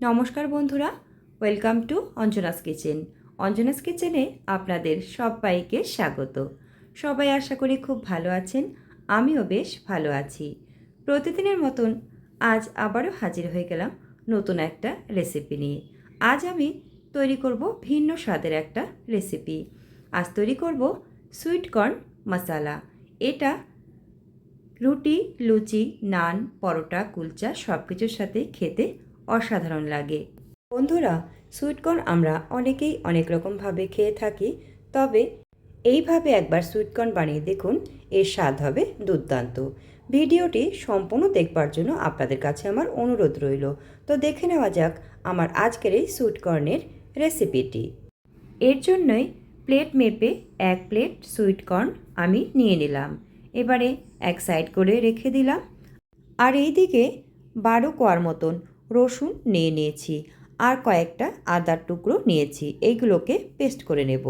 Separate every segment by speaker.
Speaker 1: নমস্কার বন্ধুরা, welcome to Anjana's kitchen. Anjana's কিচেনে আপনাদের সবাইকে স্বাগত। সবাই আশা করি খুব ভালো আছেন, আমিও বেশ ভালো আছি। প্রতিদিনের মতন আজ আবারও হাজির হয়ে গেলাম নতুন একটা রেসিপি নিয়ে। আজ আমি তৈরি করব ভিন্ন স্বাদের একটা রেসিপি আজ তৈরি করব সুইট কর্ন মশালা এটা রুটি, লুচি, নান, পরোটা, কুলচা সব কিছুর সাথে খেতে অসাধারণ লাগে। বন্ধুরা, সুইটকর্ন আমরা অনেকেই অনেক রকমভাবে খেয়ে থাকি, তবে এইভাবে একবার সুইটকর্ন বানিয়ে দেখুন, এর স্বাদ হবে দুর্দান্ত। ভিডিওটি সম্পূর্ণ দেখবার জন্য আপনাদের কাছে আমার অনুরোধ রইল। তো দেখে নেওয়া যাক আমার আজকের এই সুইটকর্নের রেসিপিটি। এর জন্যই প্লেট মেপে এক প্লেট সুইটকর্ন আমি নিয়ে নিলাম। এবারে এক সাইড করে রেখে দিলাম। আর এইদিকে বারো কোয়ার মতন রসুন নিয়ে নিয়েছি আর কয়েকটা আদার টুকরো নিয়েছি এইগুলোকে পেস্ট করে নেব।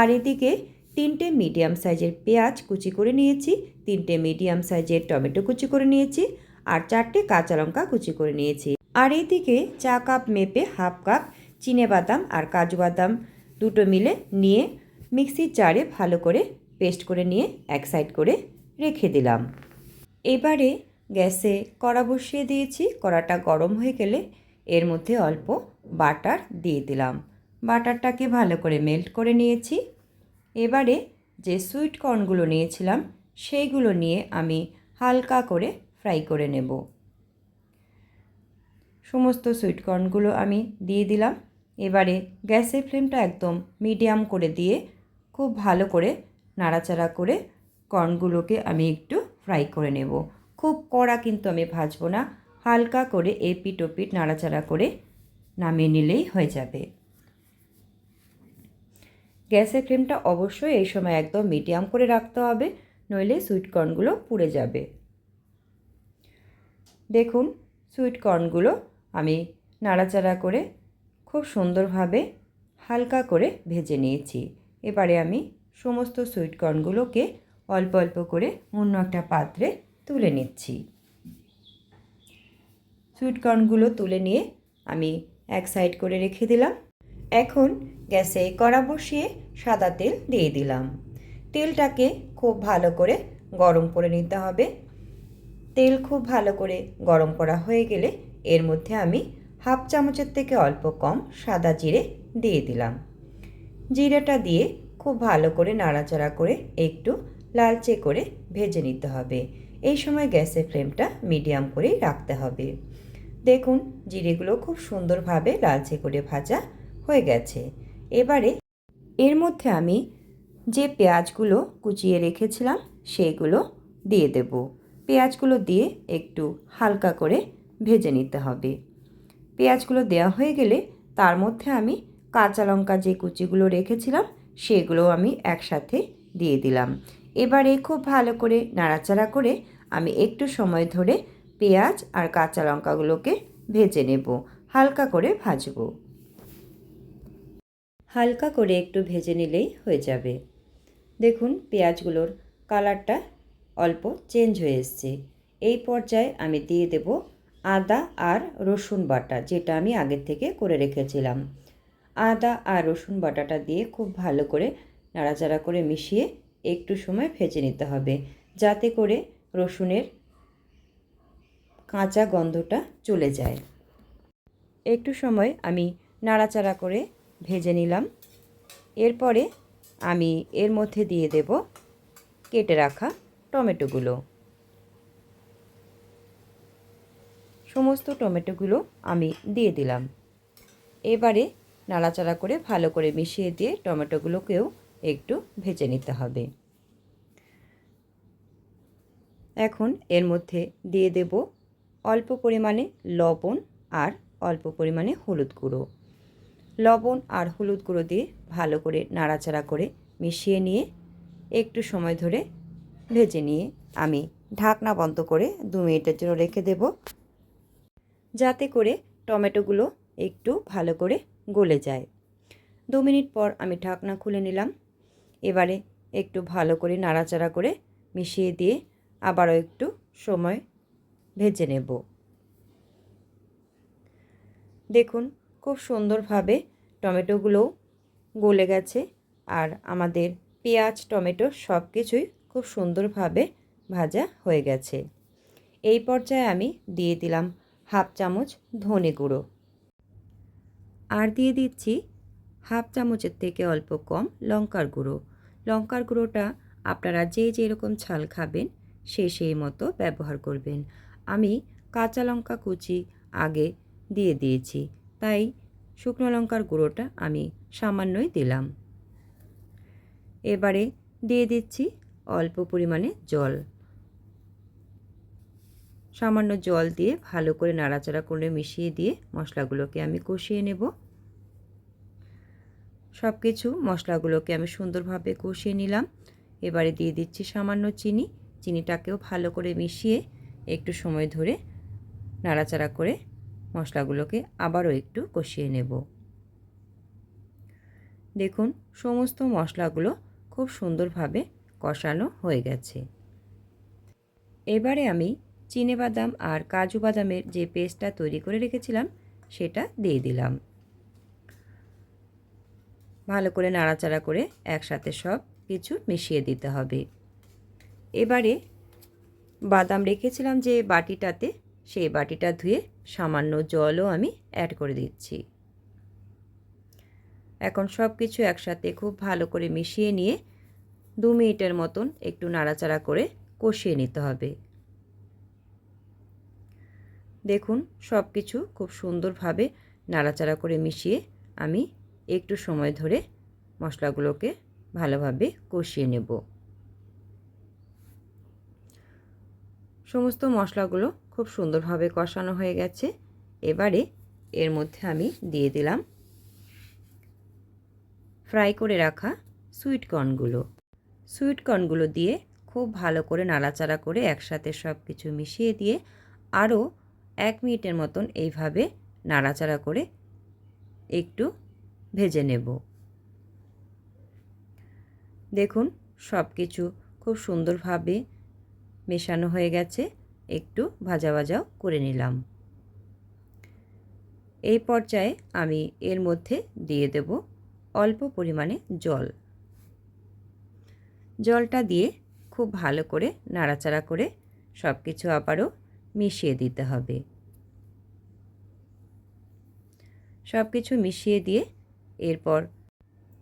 Speaker 1: আর এদিকে তিনটে মিডিয়াম সাইজের পেঁয়াজ কুচি করে নিয়েছি, তিনটে মিডিয়াম সাইজের টমেটো কুচি করে নিয়েছি আর চারটে কাঁচা লঙ্কা কুচি করে নিয়েছি। আর এইদিকে চা কাপ মেপে হাফ কাপ চিনে বাদাম আর কাজু বাদাম দুটো মিলে নিয়ে মিক্সির জারে ভালো করে পেস্ট করে নিয়ে এক সাইড করে রেখে দিলাম। এবারে গ্যাসে কড়া বসিয়ে দিয়েছি, কড়াটা গরম হয়ে গেলে এর মধ্যে অল্প বাটার দিয়ে দিলাম। বাটারটাকে ভালো করে মেল্ট করে নিয়েছি। এবারে যে সুইট কর্নগুলো নিয়েছিলাম, সেইগুলো নিয়ে আমি হালকা করে ফ্রাই করে নেব। সমস্ত সুইট কর্নগুলো আমি দিয়ে দিলাম। এবারে গ্যাসের ফ্লেমটা একদম মিডিয়াম করে দিয়ে খুব ভালো করে নাড়াচাড়া করে কর্নগুলোকে আমি একটু ফ্রাই করে নেব। খুব কড়া কিন্তু আমি ভাজবো না। হালকা করে এপিট ওপিট নাড়াচাড়া করে নামিয়ে নিলেই হয়ে যাবে। গ্যাসের ফ্লেমটা অবশ্যই এই সময় একদম মিডিয়াম করে রাখতে হবে, নইলে সুইট কর্নগুলো পুড়ে যাবে। দেখুন, সুইট কর্নগুলো আমি নাড়াচাড়া করে খুব সুন্দরভাবে হালকা করে ভেজে নিয়েছি। এবারে আমি সমস্ত সুইট কর্নগুলোকে অল্প অল্প করে অন্য একটা পাত্রে তুলে নিচ্ছি। সুইট কর্নগুলো তুলে নিয়ে আমি এক সাইড করে রেখে দিলাম। এখন গ্যাসে কড়া বসিয়ে সাদা তেল দিয়ে দিলাম। তেলটাকে খুব ভালো করে গরম করে নিতে হবে। তেল খুব ভালো করে গরম করা হয়ে গেলে এর মধ্যে আমি হাফ চামচের থেকে অল্প কম সাদা জিরে দিয়ে দিলাম। জিরেটা দিয়ে খুব ভালো করে নাড়াচাড়া করে একটু লালচে করে ভেজে নিতে হবে। এই সময় গ্যাসের ফ্লেমটা মিডিয়াম করেই রাখতে হবে। দেখুন, জিরেগুলো খুব সুন্দরভাবে লালচে করে ভাজা হয়ে গেছে। এবারে এর মধ্যে আমি যে পেঁয়াজগুলো কুচিয়ে রেখেছিলাম, সেগুলো দিয়ে দেব। পেঁয়াজগুলো দিয়ে একটু হালকা করে ভেজে নিতে হবে। পেঁয়াজগুলো দেওয়া হয়ে গেলে তার মধ্যে আমি কাঁচা লঙ্কা যে কুচিগুলো রেখেছিলাম সেগুলো আমি একসাথে দিয়ে দিলাম। এবারে খুব ভালো করে নাড়াচাড়া করে আমি একটু সময় ধরে পেঁয়াজ আর কাঁচা লঙ্কাগুলোকে ভেজে নেব। হালকা করে ভাজবো। হালকা করে একটু ভেজে নিলেই হয়ে যাবে। দেখুন পেঁয়াজগুলোর কালারটা অল্প চেঞ্জ হয়ে এসছে। এই পর্যায়ে আমি দিয়ে দেব আদা আর রসুন বাটা, যেটা আমি আগের থেকে করে রেখেছিলাম। আদা আর রসুন বাটাটা দিয়ে খুব ভালো করে নাড়াচাড়া করে মিশিয়ে একটু সময় ভেজে নিতে হবে। যাতে করে রসুনের কাঁচা গন্ধটা চলে যায়। একটু সময় আমি নাড়াচাড়া করে ভেজে নিলাম। এরপরে আমি এর মধ্যে দিয়ে দেব কেটে রাখা টমেটোগুলো। সমস্ত টমেটোগুলো আমি দিয়ে দিলাম। এবারে নাড়াচাড়া করে ভালো করে মিশিয়ে দিয়ে টমেটোগুলোকেও একটু ভেজে নিতে হবে। এখন এর মধ্যে দিয়ে দেব অল্প পরিমাণে লবণ আর অল্প পরিমাণে হলুদ গুঁড়ো। লবণ আর হলুদ গুঁড়ো দিয়ে ভালো করে নাড়াচাড়া করে মিশিয়ে নিয়ে একটু সময় ধরে ভেজে নিয়ে আমি ঢাকনা বন্ধ করে দু মিনিটের জন্য রেখে দেব। যাতে করে টমেটোগুলো একটু ভালো করে গলে যায়। দু মিনিট পর আমি ঢাকনা খুলে নিলাম। এবারে একটু ভালো করে নাড়াচাড়া করে মিশিয়ে দিয়ে আবারও একটু সময় ভেজে নেব। দেখুন, খুব সুন্দরভাবে টমেটোগুলোও গলে গেছে আর আমাদের পেঁয়াজ, টমেটো সব কিছুই খুব সুন্দরভাবে ভাজা হয়ে গেছে। এই পর্যায়ে আমি দিয়ে দিলাম হাফ চামচ ধনে গুঁড়ো। আর দিয়ে দিচ্ছি হাফ চামচের থেকে অল্প কম লঙ্কার গুঁড়ো। লঙ্কার গুঁড়োটা আপনারা যে যেরকম ঝাল খাবেন, সে সেই মতো ব্যবহার করবেন। আমি কাঁচা লঙ্কা কুচি আগে দিয়ে দিয়েছি, তাই শুকনো লঙ্কার গুঁড়োটা আমি সামান্যই দিলাম। এবারে দিয়ে দিচ্ছি অল্প পরিমাণে জল। সামান্য জল দিয়ে ভালো করে নাড়াচাড়া করে মিশিয়ে দিয়ে মশলাগুলোকে আমি কষিয়ে নেব। সব কিছু মশলাগুলোকে আমি সুন্দরভাবে কষিয়ে নিলাম। এবারে দিয়ে দিচ্ছি সামান্য চিনি। চিনিটাকেও ভালো করে মিশিয়ে একটু সময় ধরে নাড়াচাড়া করে মশলাগুলোকে আবারও একটু কষিয়ে নেব। দেখুন, সমস্ত মশলাগুলো খুব সুন্দরভাবে কষানো হয়ে গেছে। এবারে আমি বাদাম আর কাজু বাদামের যে পেস্টটা তৈরি করে রেখেছিলাম, সেটা দিয়ে দিলাম। ভালো করে নাড়াচাড়া করে একসাথে সব কিছু মিশিয়ে দিতে হবে। এবারে বাদাম রেখেছিলাম যে বাটিটাতে, সেই বাটিটা ধুয়ে সামান্য জলও আমি অ্যাড করে দিচ্ছি। এখন সব কিছু একসাথে খুব ভালো করে মিশিয়ে নিয়ে দু মিনিটের মতন একটু নাড়াচাড়া করে কষিয়ে নিতে হবে। দেখুন, সব কিছু খুব সুন্দরভাবে নাড়াচাড়া করে মিশিয়ে আমি একটু সময় ধরে মশলাগুলোকে ভালোভাবে কষিয়ে নেব। সমস্ত মশলাগুলো খুব সুন্দরভাবে কষানো হয়ে গেছে। এবারে এর মধ্যে আমি দিয়ে দিলাম ফ্রাই করে রাখা সুইট কর্নগুলো। সুইট কর্নগুলো দিয়ে খুব ভালো করে নাড়াচাড়া করে একসাথে সব কিছু মিশিয়ে দিয়ে আরও এক মিনিটের মতন এইভাবে নাড়াচাড়া করে একটু ভেজে নেব। দেখুন সব কিছু খুব সুন্দরভাবে মেশানো হয়ে গেছে। একটু ভাজা ভাজাও করে নিলাম। এই পর্যায়ে আমি এর মধ্যে দিয়ে দেব অল্প পরিমাণে জল। জলটা দিয়ে খুব ভালো করে নাড়াচাড়া করে সব কিছু আবারও মিশিয়ে দিতে হবে। সব কিছু মিশিয়ে দিয়ে এরপর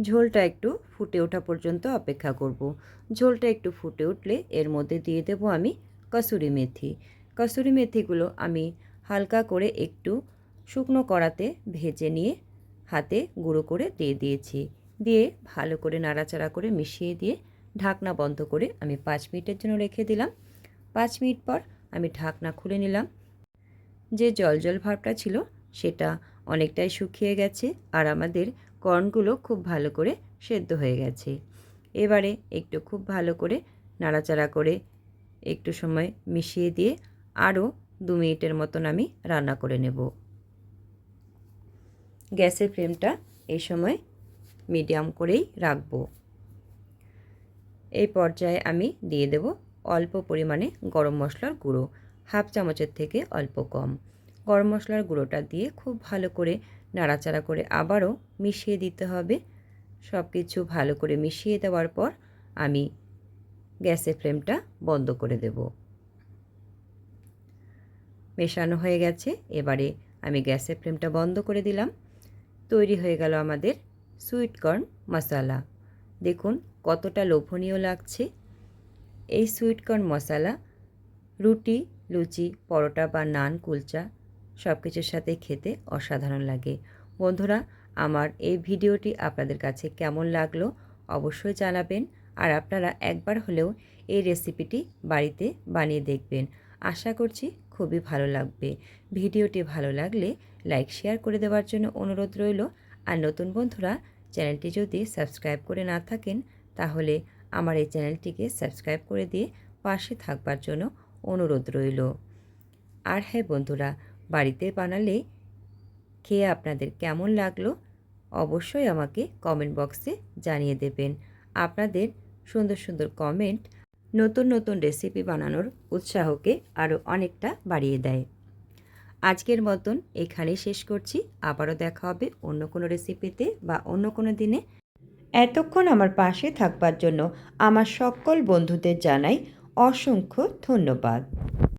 Speaker 1: ঝোলটা একটু ফুটে ওঠা পর্যন্ত অপেক্ষা করব। ঝোলটা একটু ফুটে উঠলে এর মধ্যে দিয়ে দেব আমি কসুরি মেথি। কসুরি মেথিগুলো আমি হালকা করে একটু শুকনো কড়াতে ভেজে নিয়ে হাতে গুঁড়ো করে দিয়ে দিয়েছি। দিয়ে ভালো করে নাড়াচাড়া করে মিশিয়ে দিয়ে ঢাকনা বন্ধ করে আমি পাঁচ মিনিটের জন্য রেখে দিলাম। পাঁচ মিনিট পর আমি ঢাকনা খুলে নিলাম। যে জল জল ভাবটা ছিল সেটা অনেকটাই শুকিয়ে গেছে আর আমাদের কর্নগুলো খুব ভালো করে সেদ্ধ হয়ে গেছে। এবারে একটু খুব ভালো করে নাড়াচাড়া করে একটু সময় মিশিয়ে দিয়ে আরও দু মিনিটের মতন আমি রান্না করে নেব। গ্যাসের ফ্লেমটা এই সময় মিডিয়াম করেই রাখব। এই পর্যায়ে আমি দিয়ে দেব অল্প পরিমাণে গরম মশলার গুঁড়ো, হাফ চামচের থেকে অল্প কম। গরম মশলার গুঁড়োটা দিয়ে খুব ভালো করে নাড়াচাড়া করে আবারও মিশিয়ে দিতে হবে। সব কিছু ভালো করে মিশিয়ে দেওয়ার পর আমি গ্যাসের ফ্লেমটা বন্ধ করে দেব। মেশানো হয়ে গেছে, এবারে আমি গ্যাসের ফ্লেমটা বন্ধ করে দিলাম। তৈরি হয়ে গেল আমাদের সুইট কর্ন মশালা। দেখুন কতটা লোভনীয় লাগছে। এই সুইট কর্ন মশালা, রুটি, লুচি, পরোটা বা নান, কুলচা সব কিছুর সাথে খেতে অসাধারণ লাগে। বন্ধুরা, আমার এই ভিডিওটি আপনাদের কাছে কেমন লাগল অবশ্যই জানাবেন আর আপনারা একবার হলেও এই রেসিপিটি বাড়িতে বানিয়ে দেখবেন। আশা করছি খুবই ভালো লাগবে। ভিডিওটি ভালো লাগলে লাইক, শেয়ার করে দেওয়ার জন্য অনুরোধ রইল। আর নতুন বন্ধুরা, চ্যানেলটি যদি সাবস্ক্রাইব করে না থাকেন, তাহলে আমার এই চ্যানেলটিকে সাবস্ক্রাইব করে দিয়ে পাশে থাকবার জন্য অনুরোধ রইল। আর হ্যাঁ বন্ধুরা বাড়িতে বানালে খেয়ে আপনাদের কেমন লাগল অবশ্যই আমাকে কমেন্ট বক্সে জানিয়ে দেবেন। আপনাদের সুন্দর সুন্দর কমেন্ট নতুন নতুন রেসিপি বানানোর উৎসাহকে আরও অনেকটা বাড়িয়ে দেয়। আজকের মতন এখানেই শেষ করছি। আবারও দেখা হবে অন্য কোনো রেসিপিতে বা অন্য কোনো দিনে। এতক্ষণ আমার পাশে থাকবার জন্য আমার সকল বন্ধুদের জানাই অসংখ্য ধন্যবাদ।